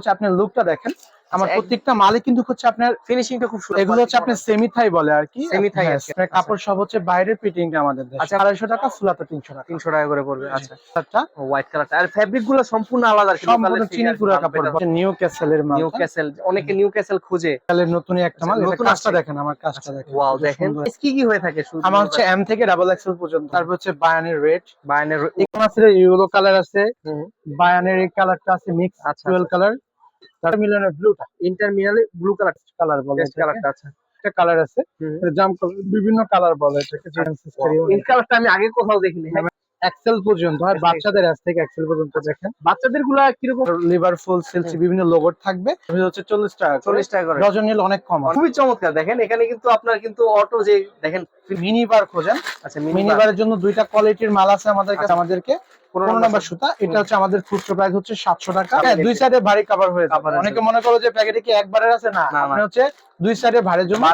হচ্ছে আপনার লুকটা দেখেন। আমার আচ্ছা, প্রত্যেকটা মালে কিন্তু হচ্ছে আপনার ফিনিশিংটা খুব সুন্দর এগুলো হচ্ছে আপনার সেমি থাই বলে আর কি। Thigh হ্যাঁ, আপনার কাপড় সব হচ্ছে বাইরের ফিটিং আমাদের আচ্ছা। আড়াইশো টাকা ফুলাতে তিনশো টাকা। তিনশো টাকা করে পড়বে আচ্ছা। একটা হোয়াইট কালারটা আর ফ্যাব্রিকগুলো সম্পূর্ণ আলাদা সম্পূর্ণ চিনি পুরো কাপড়। নিউ ক্যাসেলের মাল নিউ ক্যাসেল অনেকে নিউ ক্যাসেল খুঁজে। ক্যাসেলের নতুন একটা মাল আচ্ছা, নতুন কাজটা দেখেন আমার কাজটা দেখেন। ওয়াও দেখেন। কি কি হয়ে থাকে শুধু আমার হচ্ছে এম থেকে ডাবল এক্সেল পর্যন্ত। তারপর হচ্ছে বায়ানের রেড বায়ানের এখানে আছে ইয়েলো কালার আছে বায়ানের এই কালারটা আছে মিক্স আচ্ছা টুয়েল কালার মিলনের ব্লুটা ইন্টারমিনালে ব্লু কালার কালার বলে কালারটা আছে। একটা কালার আছে। জাম বিভিন্ন কালার বলে এটাকে এই কালারটা আমি আগে কোথাও দেখিনি হ্যাঁ। এক্সেল পর্যন্ত আর বাচ্চাদের আজ থেকে এক্সেল পর্যন্ত দেখেন। বাচ্চাদেরগুলা কীরকম? লিভার ফুল সিলসি বিভিন্ন লোগো থাকবে। হচ্ছে চল্লিশ টাকা চল্লিশ টাকা করে। ডজন নিলে অনেক কম খুবই চমৎকার। দেখেন এখানে কিন্তু আপনার কিন্তু অটো যে দেখেন মিনি বার খোঁজেন। আচ্ছা মিনি বারের জন্য দুইটা কোয়ালিটির মাল আছে আমাদের কাছে আমাদেরকে। পনেরো নাম্বার সুতা এটা হচ্ছে আমাদের খুচরো প্রাইস হচ্ছে সাতশো টাকা। হ্যাঁ দুই সাইডে ভারী কাভার হয়ে যাবে। অনেকে মনে করো যে প্যাকেটে কি একবারের আছে? না। আপনি হচ্ছে দুই সাইডে ভারের জন্য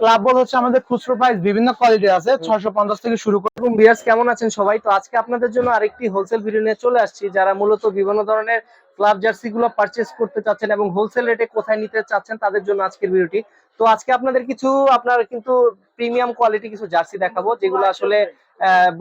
ক্লাব বল হচ্ছে আমাদের খুচরো প্রাইস বিভিন্ন কোয়ালিটি আছে। ছয়শো পঞ্চাশ থেকে শুরু করে এবং বিয়ার্স কেমন আছেন সবাই? তো আজকে আপনাদের জন্য আরেকটি হোলসেল ভিডিও নিয়ে চলে আসছি। যারা মূলত বিভিন্ন ধরনের ক্লাব জার্সি গুলো পারচেস করতে চাচ্ছেন এবং হোলসেল রেটে কোথায় নিতে চাচ্ছেন তাদের জন্য আজকের ভিডিওটি তো আজকে আপনাদের কিছু আপনার কিন্তু প্রিমিয়াম কোয়ালিটি কিছু জার্সি দেখাবো যেগুলো আসলে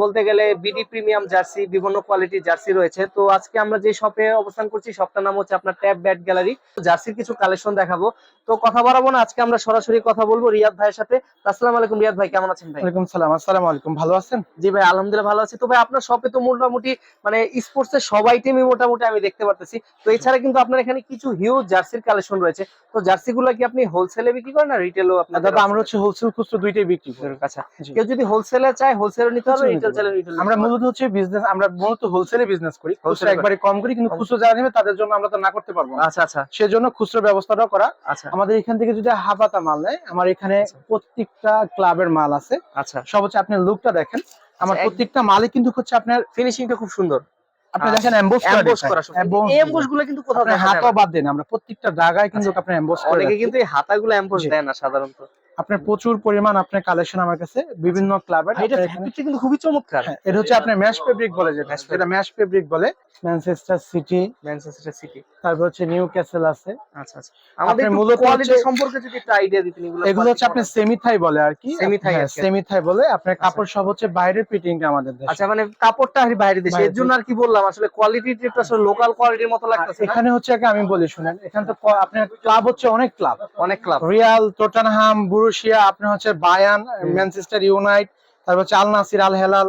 বলতে গেলে বিডি প্রিমিয়াম জার্সি বিভিন্ন কোয়ালিটির জার্সি রয়েছে। তো আজকে আমরা যে শপে অবস্থান করছি শপটার নাম হচ্ছে আপনার ট্যাব ব্যাট গ্যালারি জার্সির কিছু কালেকশন দেখাবো। তো কথা বাড়াবো না আজকে আমরা সরাসরি কথা বলব রিয়াদ ভাইয়ের সাথে। আসসালামু আলাইকুম রিয়াদ ভাই কেমন আছেন ভাই? ওয়ালাইকুম সালাম আসসালামু আলাইকুম ভালো আছেন? জি ভাই আলহামদুলিল্লাহ ভালো আছি। তো ভাই আপনার শপে তো মোটামুটি মানে স্পোর্টস এর সব আইটেমই মোটামুটি আমি দেখতে পারতেছি। তো এছাড়া কিন্তু আপনার এখানে কিছু হিউজ জার্সির কালেকশন রয়েছে। তো জার্সি গুলো কি আপনি হোলসেলে বিক্রি করেন না রিটেলও আপনার দাদা আমরা হচ্ছে হোলসেল খুচরো দুইটাই বিক্রি করি। আচ্ছা কেউ যদি হোলসেলে চায় হোলসেলে আমরা মূলত হচ্ছে বিজনেস আমরা মূলত হোলসেলে বিজনেস করি। খুচরো একবারে কম করি কিন্তু খুচরো যারা নেবে তাদের জন্য আমরা তো না করতে পারব আচ্ছা আচ্ছা। সেজন্য খুচরো ব্যবস্থাটাও করা। আচ্ছা। আমাদের এখান থেকে যদি হাফাতা মাল নেয় আমার এখানে আচ্ছা। প্রত্যেকটা ক্লাবের মাল আছে। আচ্ছা। সব হচ্ছে আপনার লুকটা দেখেন। আমার আচ্ছা, প্রত্যেকটা মালে কিন্তু হচ্ছে আপনার ফিনিশিংটা খুব সুন্দর। আপনি আচ্ছা, দেখেন এমবোস এমবোস করা এই এমবোসগুলো কিন্তু কোথাও দেখা যায় হাতও না। বাদ দেন আমরা প্রত্যেকটা জায়গায় কিন্তু। আপনার এমবোস করে অনেকে কিন্তু এই হাতাগুলো এমবোস দেয় না সাধারণত। আপনার প্রচুর পরিমাণ আপনার কালেকশন আমার কাছে বিভিন্ন ক্লাবের এটা ফ্যাব্রিকটা কিন্তু খুবই চমৎকার। হ্যাঁ, এটা হচ্ছে আপনার ম্যাশ ফেব্রিক বলে যেটা। এটা ম্যাশ ফেব্রিক বলে। ম্যানচেস্টার সিটি ম্যানচেস্টার সিটি তারপর হচ্ছে নিউ ক্যাসেল আছে। আচ্ছা আচ্ছা। আমাদের মূলত মূলত কোয়ালিটি সম্পর্কে যদি একটা আইডিয়া দিতেন এগুলো এগুলো হচ্ছে সেমি থাই বলে আর কি। সেমি থাই বলে। আপনার কাপড় সব হচ্ছে বাইরের আমাদের দেশে। আচ্ছা মানে কাপড়টা আর বাইরে দেশে। এর জন্য আর কি বললাম আসলে কোয়ালিটি আসলে লোকাল কোয়ালিটির মতো লাগতেছে এখানে হচ্ছে কি আমি বলি শুনেন এখানে তো আপনার ক্লাব হচ্ছে অনেক ক্লাব অনেক ক্লাব রিয়াল টোটানহাম বুরুশিয়া আপনার হচ্ছে বায়ান ম্যানচেস্টার ইউনাইট তারপর হচ্ছে আল নাসির আল হেলাল।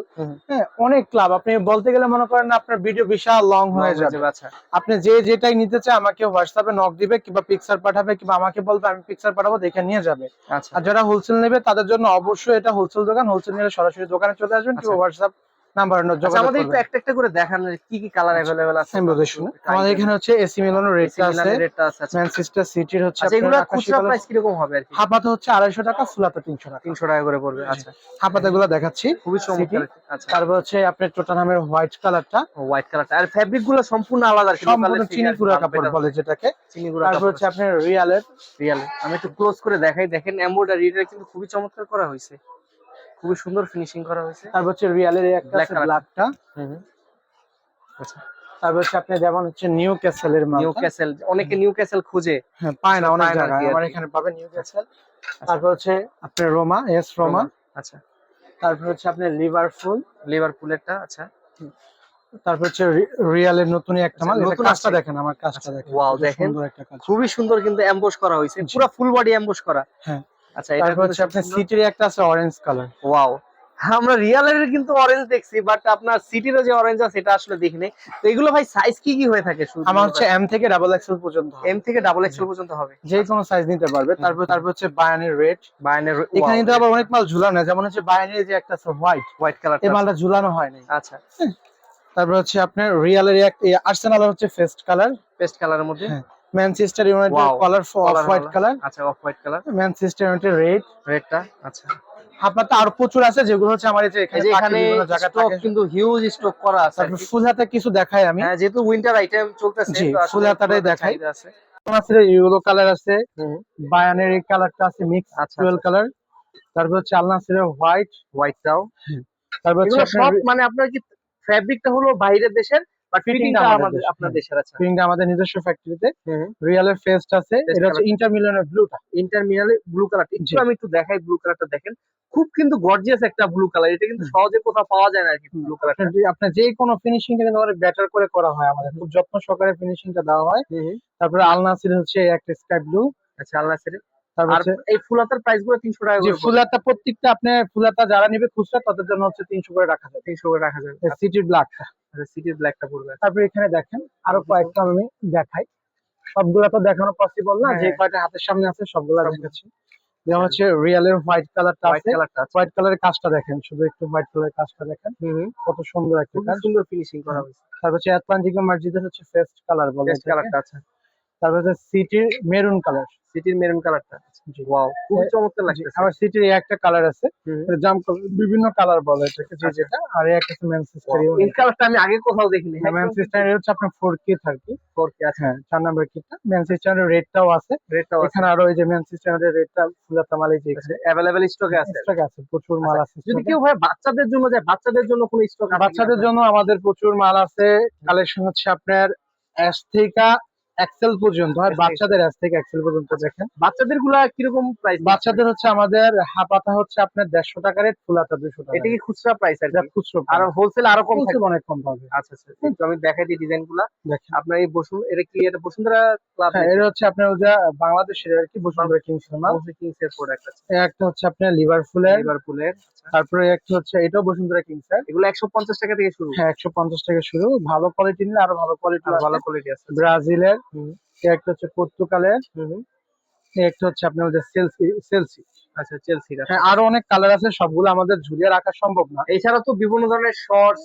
হ্যাঁ অনেক ক্লাব আপনি বলতে গেলে মনে করেন আপনার ভিডিও বিশাল লং হয়ে যাবে। আচ্ছা। আপনি যে যেটাই নিতে চায় আমাকে হোয়াটসঅ্যাপে নক দিবে কিংবা পিকচার পাঠাবে কিংবা আমাকে বলবে আমি পিকচার পাঠাবো দেখে নিয়ে যাবে। আচ্ছা। আর যারা হোলসেল নেবে তাদের জন্য অবশ্যই এটা হোলসেল দোকান। হোলসেল নিলে সরাসরি দোকানে চলে আসবেন কিংবা আচ্ছা। হোয়াটসঅ্যাপ নাম্বার আচ্ছা, যোগাযোগ আমাদের একটু করবেন একটা একটা করে দেখান যে কি কি কালার अवेलेबल আছে আমি বলতে শুনুন আমাদের এখানে হচ্ছে এসি মিলানো রেটটা আছে রেটটা আছে আচ্ছা ম্যানচেস্টার সিটির হচ্ছে আচ্ছা এগুলো আপনার আকাশি খুচরা কালার প্রাইস কি রকম হবে আর কি হাফাতে হচ্ছে আড়াইশো টাকা ফুলাতে তিনশো টাকা 300 টাকা করে পড়বে আচ্ছা হাফাতে গুলো দেখাচ্ছি খুবই চমৎকার আচ্ছা তারপর হচ্ছে আপনার টোটানামের হোয়াইট কালারটা হোয়াইট কালারটা আর ফ্যাব্রিক গুলো সম্পূর্ণ আলাদা আর কি সম্পূর্ণ চিনি গুঁড়া কাপড় বলে যেটাকে চিনি গুঁড়া তারপর হচ্ছে আপনার রিয়ালের রিয়াল আমি একটু ক্লোজ করে দেখাই দেখেন এমব্রয়ডারি এটা কিন্তু খুবই চমৎকার করা হয়েছে খুবই সুন্দর ফিনিশিং করা হয়েছে। তারপর হচ্ছে রিয়ালের একটা আছে ব্ল্যাকটা আচ্ছা। তারপর হচ্ছে আপনি যেমন হচ্ছে নিউ ক্যাসেলের মাল নিউ ক্যাসেল অনেকে নিউ ক্যাসেল খুঁজে। হ্যাঁ পায় না অনেক জায়গায়। আমার এখানে পাবেন নিউ ক্যাসেল তারপর হচ্ছে আপনার রোমা এস রোমা আচ্ছা। তারপর হচ্ছে আপনার লিভারফুল লিভারপুলেরটা আচ্ছা। তারপর হচ্ছে রিয়ালের নতুনই একটা আচ্ছা, মাল। নতুন কাজটা। দেখেন আমার কাজটা আচ্ছা, দেখেন। কত দেখেন। সুন্দর একটা কাজ। খুবই সুন্দর কিন্তু এমবোস করা হয়েছে। পুরো ফুল বডি এমবোস করা। হ্যাঁ। আচ্ছা এটা হচ্ছে আপনার সিটির একটা আছে অরেঞ্জ কালার ওয়াও আমরা রিয়ালের কিন্তু অরেঞ্জ দেখছি বাট আপনার সিটিরও যে অরেঞ্জ আছে সেটা আসলে দেখিনি তো এগুলো ভাই সাইজ কি কি হয়ে থাকে আমার হচ্ছে এম থেকে ডাবল এক্সেল পর্যন্ত এম থেকে ডাবল এক্সেল পর্যন্ত হবে। যে কোনো সাইজ নিতে পারবে। তারপর তারপর হচ্ছে বায়ানের রেড বায়ানের এখানে কিন্তু আবার অনেক মাল ঝুলানো যেমন হচ্ছে বায়ানের যে একটা আছে হোয়াইট হোয়াইট কালার এই মালটা ঝুলানো হয় নাই। আচ্ছা। তারপর হচ্ছে আপনার রিয়ালের এক আর্সেনাল হচ্ছে ফেস্ট কালার পেস্ট কালারের মধ্যে? হ্যাঁ। Manchester United colour off white colour আচ্ছা off white colour Manchester United red রেডটা আচ্ছা। আপনার তো আরও প্রচুর আছে যেগুলো হচ্ছে আমার এই যে এখানে এখানে স্টক কিন্তু হিউজ স্টক করা আছে। কি। ফুল হাতে কিছু দেখাই আমি। হ্যাঁ যেহেতু উইন্টার আইটেম চলতেছে ফুল হাতাটাই দেখাই। আছে। আছে ইয়েলো কালার আছে বায়ানের এই কালারটা আছে মিক্স আচ্ছা টুয়েল কালার তারপর হচ্ছে আলনাসিরের হোয়াইট হোয়াইটটাও তারপর হচ্ছে সব মানে আপনার কি ফ্যাব্রিকটা হলো বাইরের দেশের? বাট ফিটিংটা আমাদের হ্যাঁ। ফিটিংটা আমাদের নিজস্ব ফ্যাক্টরিতে হুম রিয়ালের ফেস্ট আছে এটা হচ্ছে ব্লুটা ব্লু একটু আমি একটু দেখাই ব্লু কালারটা দেখেন। খুব কিন্তু গর্জিয়াস একটা ব্লু কালার এটা কিন্তু সহজে কোথাও পাওয়া যায় না আর কি ব্লু কালারটা আপনার যে কোনো ফিনিশিংটা কিন্তু আমাদের বেটার করে করা হয় আমাদের। খুব যত্ন সহকারে ফিনিশিংটা দেওয়া হয়। তারপরে আলনাসির হচ্ছে একটা স্কাই ব্লু আচ্ছা আল্লাহ সেরে তারপর আর এই ফুলাতার প্রাইসগুলো তিনশো টাকা ফুলাতা প্রত্যেকটা ফুলাতা যারা নিবে খুচরা তাদের জন্য হচ্ছে তিনশো করে রাখা যাবে। তিনশো করে রাখা যাবে। ব্ল্যাকটা আচ্ছা ব্ল্যাকটা পড়বে। তারপরে এখানে দেখেন আরও কয়েকটা আমি দেখাই। সবগুলা তো দেখানো পসিবল না হ্যাঁ। যে কয়টা হাতের সামনে আছে সবগুলা সব- দেখাচ্ছি। যেমন হচ্ছে রিয়েলের হোয়াইট কালারটা আছে। হোয়াইট কালারের কাজটা দেখেন শুধু একটু হোয়াইট কালারের কাজটা দেখেন। কত সুন্দর একটা কাজ। সুন্দর ফিনিশিং করা হয়েছে। তারপর হচ্ছে ফেস্ট কালার বলে কালারটা আছে। তারপর হচ্ছে সিটির মেরুন কালার সিটির মেরুন কালারটা ওয়াও খুব চমৎকার লাগছে আবার সিটির একটা কালার আছে। জাম বিভিন্ন কালার বলে এটাকে যে আচ্ছা। যেটা। আর এই একটা হচ্ছে ম্যানচেস্টার এই কালারটা আমি আগে কোথাও দেখিনি। ম্যানচেস্টার হচ্ছে আপনার ফোর কে থাকি ফোর কে আছে হ্যাঁ চার নাম্বার কিটটা ম্যানচেস্টারের রেডটাও আছে। রেডটাও আছে। এখানে আরও এই যে ম্যানচেস্টারের রেডটা ফুলাতা মালাই যে অ্যাভেলেবেল স্টকে আছে। স্টক আছে প্রচুর মাল আছে যদি কেউ ভাই বাচ্চাদের জন্য যায় বাচ্চাদের জন্য কোনো স্টক আছে? বাচ্চাদের জন্য আমাদের প্রচুর মাল আছে। কালেকশন হচ্ছে আপনার এস থেকে এক্সেল পর্যন্ত আর বাচ্চাদের এস থেকে এক্সেল পর্যন্ত দেখেন। বাচ্চাদেরগুলা কীরকম প্রাইস বাচ্চাদের হচ্ছে আমাদের হাপাতা হচ্ছে আপনার দেড়শো টাকা রেট ফুলাতা দুশো টাকা এটা কি খুচরা প্রাইস আর এটা খুচরো আর হোলসেল আরও কম থাকবে অনেক কম পাবে। আচ্ছা আচ্ছা একটু আমি দেখাই দিই ডিজাইনগুলা দেখেন। আপনার এই বসুন এটা কি এটা বসুন্ধরা ক্লাব হ্যাঁ এটা হচ্ছে আপনার ওই যে বাংলাদেশের আর কি বসুন্ধরা কিংস মাল কিংস এর প্রোডাক্ট আছে। একটা হচ্ছে আপনার লিভারপুলের লিভারপুলের আচ্ছা। তারপরে একটা হচ্ছে এটাও বসুন্ধরা কিংস এগুলো একশো পঞ্চাশ টাকা থেকে শুরু। হ্যাঁ একশো পঞ্চাশ টাকা শুরু। ভালো কোয়ালিটি নিলে আরও ভালো কোয়ালিটি ভালো কোয়ালিটি আছে। ব্রাজিলের একটা হচ্ছে পর্তুগালের একটা হচ্ছে আপনার যে সেলসি সেলসি আচ্ছা চেলসি হ্যাঁ আরও অনেক কালার আছে সবগুলো আমাদের ঝুলিয়ে রাখা সম্ভব না। এছাড়া তো বিভিন্ন ধরনের শর্টস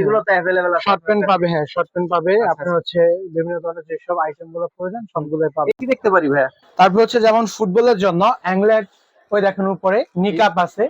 এগুলো তো অ্যাভেলেবেল আছে। শর্ট প্যান্ট পাবে হ্যাঁ শর্ট প্যান্ট পাবে। আপনি আপনার হচ্ছে বিভিন্ন ধরনের যেসব আইটেমগুলো প্রয়োজন সবগুলোই পাবে। কি দেখতে পারি ভাইয়া? তারপর হচ্ছে যেমন ফুটবলের জন্য অ্যাংলেট ওই দেখেন উপরে নিকাপ আছে।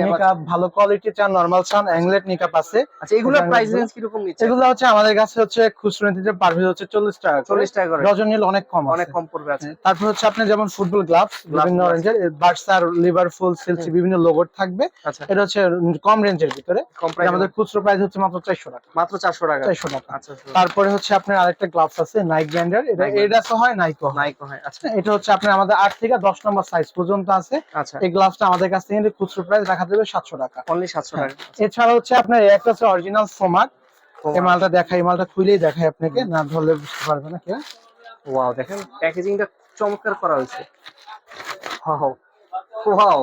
নিকাপ ভালো কোয়ালিটি চান নরমাল চান অ্যাংলেট নিকাপ আছে। আচ্ছা এগুলোর এগুলো- প্রাইস রেঞ্জ কীরকম নিচ্ছে? এগুলো হচ্ছে আমাদের কাছে হচ্ছে খুচরো নিতে পারবে হচ্ছে চল্লিশ টাকা করে। চল্লিশ টাকা করে। ডজন নিলে অনেক কম অনেক কম পড়বে আছে তারপর হচ্ছে আপনি যেমন ফুটবল গ্লাভস বিভিন্ন। রেঞ্জের বার্সার লিভারপুল সেলসি বিভিন্ন লোগো থাকবে। আচ্ছা। এটা হচ্ছে কম রেঞ্জের ভিতরে। আমাদের খুচরো প্রাইস হচ্ছে মাত্র চারশো টাকা। মাত্র চারশো টাকা। চারশো টাকা। আচ্ছা আচ্ছা। তারপরে হচ্ছে আপনার আরেকটা গ্লাভস আছে নাইক ব্র্যান্ডের এটা এডাসও হয় নাইকো হয়। নাইকো হয় আচ্ছা। এটা হচ্ছে আপনার আমাদের আট থেকে দশ নম্বর সাইজ পর্যন্ত আছে। আচ্ছা। এই গ্লাভসটা আমাদের কাছ থেকে খুচরো প্রাইস রাখা দেবে সাতশো টাকা। অনলি সাতশো হ্যাঁ। টাকা। এছাড়া হচ্ছে আপনার একটা হচ্ছে অরিজিনাল সোমাক এই মালটা দেখাই এই মালটা খুলেই দেখাই আপনাকে না ধরলে বুঝতে পারবে না কে। ওয়াও দেখেন প্যাকেজিংটা চমৎকার করা হয়েছে। ওয়াও ওয়াও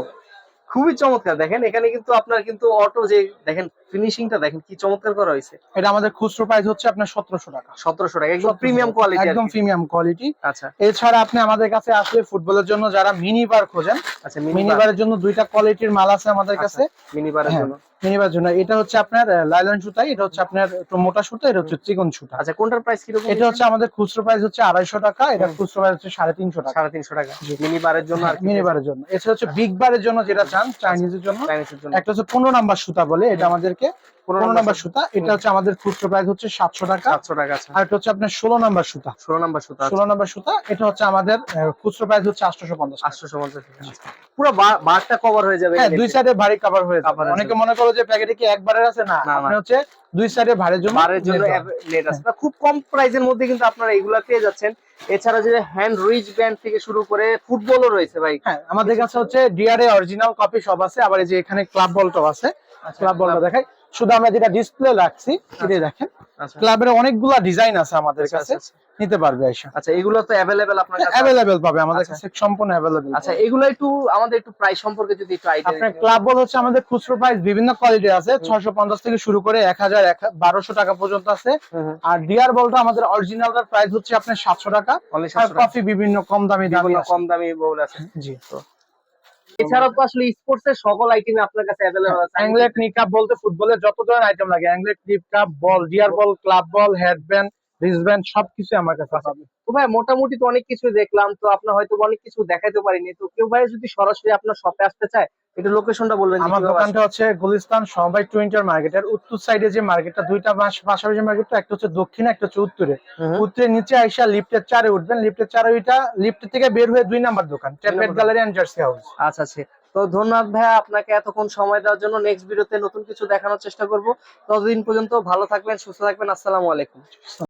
খুবই চমৎকার। দেখেন এখানে কিন্তু আপনার কিন্তু অটো যে দেখেন ফিনিশিংটা দেখেন কি চমৎকার করা হয়েছে। এটা আমাদের খুচরো প্রাইস হচ্ছে আপনার সতেরোশো টাকা। সতেরোশো টাকা একদম প্রিমিয়াম কোয়ালিটি একদম প্রিমিয়াম কোয়ালিটি আচ্ছা। এছাড়া আপনি আমাদের কাছে আসলে ফুটবলের জন্য যারা খোঁজেন আচ্ছা মিনি মিনি বারের জন্য দুইটা কোয়ালিটির মাল আছে আমাদের কাছে। বারের হ্যাঁ। জন্য। মিনি বার জন্য। এটা হচ্ছে আপনার লাইলন সুতা এটা হচ্ছে আপনার একটু মোটা সুতা এটা হচ্ছে চিকন সুতা। আচ্ছা কোনটার প্রাইস কীরকম এটা হচ্ছে আমাদের খুচরো প্রাইস হচ্ছে আড়াইশো টাকা এটা খুচরো প্রাইস হচ্ছে সাড়ে তিনশো টাকা। সাড়ে তিনশো টাকা। মিনি বারের জন্য আর মিনি বারের জন্য। এছাড়া হচ্ছে বিগ বারের জন্য যেটা চান চাইনিজের জন্য। চাইনিজের জন্য। একটা হচ্ছে পনেরো নাম্বার সুতা বলে এটা আমাদেরকে পনেরো পনেরো নাম্বার সুতা। এটা হচ্ছে আমাদের খুচরো প্রাইস হচ্ছে সাতশো টাকা। সাতশো টাকা আর এটা হচ্ছে আপনার ষোলো নাম্বার সুতা। ষোলো নাম্বার সুতা ষোলো নাম্বার সুতা এটা হচ্ছে আমাদের খুচরো প্রাইস হচ্ছে আটশোশো পঞ্চাশ টাকা। আটশো পঞ্চাশ পুরো বারটা কভার হয়ে যাবে হ্যাঁ দুই সাইডে ভারী কভার হয়ে যাবে। অনেকে মনে করো যে প্যাকেটে কি একবারের আছে? না আপনি হচ্ছে দুই সাইডে ভারের জন্য বারের জন্য নেট আছে খুব কম প্রাইসের মধ্যে কিন্তু আপনারা এগুলা পেয়ে যাচ্ছেন। এছাড়া যে হ্যান্ড রিচ ব্যান্ড থেকে শুরু করে ফুটবলও রয়েছে ভাই। হ্যাঁ আমাদের কাছে হচ্ছে ডিআরএ অরিজিনাল কপি সব আছে আবার এই যে এখানে ক্লাব বলটাও আছে। ক্লাব বলটা দেখাই। শুধু আমরা যেটা ডিসপ্লে রাখছি এটাই দেখেন। আচ্ছা। ক্লাবের অনেকগুলা ডিজাইন আছে আমাদের আচ্ছা, কাছে। আচ্ছা, নিতে পারবে আইসা। আচ্ছা এগুলো তো আপনার কাছে? পাবে আমাদের আচ্ছা। কাছে সম্পূর্ণ আচ্ছা এগুলো একটু আমাদের একটু প্রাইস সম্পর্কে যদি একটু আপনার ক্লাব বল হচ্ছে আমাদের খুচরো প্রাইস বিভিন্ন কোয়ালিটি আছে। হুম। ছয়শো পঞ্চাশ থেকে শুরু করে এক হাজার বারোশো টাকা পর্যন্ত আছে। আর ডিআর বলটা আমাদের অরিজিনালটার প্রাইস হচ্ছে আপনার সাতশো টাকা। অনলি আর কফি বিভিন্ন কম দামি কম দামি বল আছে। জি। এছাড়াও তো আসলে স্পোর্টস এর সকল আইটেম আপনার কাছে অ্যাভেলেবল আছে। অ্যাংলেট নিকাপ বলতে ফুটবলের যত ধরনের আইটেম লাগে anklet নিকাপ ball deer ball club ball headband wristband সবকিছু আমার কাছে পাবে তো ভাই মোটামুটি তো অনেক কিছু দেখলাম তো আপনার হয়তো অনেক কিছু দেখাইতে পারিনি। তো কেউ ভাই যদি সরাসরি আপনার শপে আসতে চায় একটু লোকেশনটা বলবেন আমার দোকানটা হচ্ছে গুলিস্তান সমবায় টুইন্টার মার্কেটের উত্তর সাইডে যে মার্কেটটা দুইটা মাস পাশাপাশি মার্কেটটা একটা হচ্ছে দক্ষিণে একটা হচ্ছে উত্তরে? উত্তরের নিচে আইসা লিফটের চারে উঠবেন লিফটের চারে ওইটা লিফট থেকে বের হয়ে দুই নাম্বার দোকান Tablet Gallery and Jersey House আচ্ছা আচ্ছা। তো তো ধন্যবাদ ভাইয়া আপনাকে এতক্ষণ সময় দেওয়ার জন্য। নেক্সট ভিডিওতে নতুন কিছু দেখানোর চেষ্টা করব। ততদিন পর্যন্ত ভালো থাকবেন সুস্থ থাকবেন। আসসালামু আলাইকুম।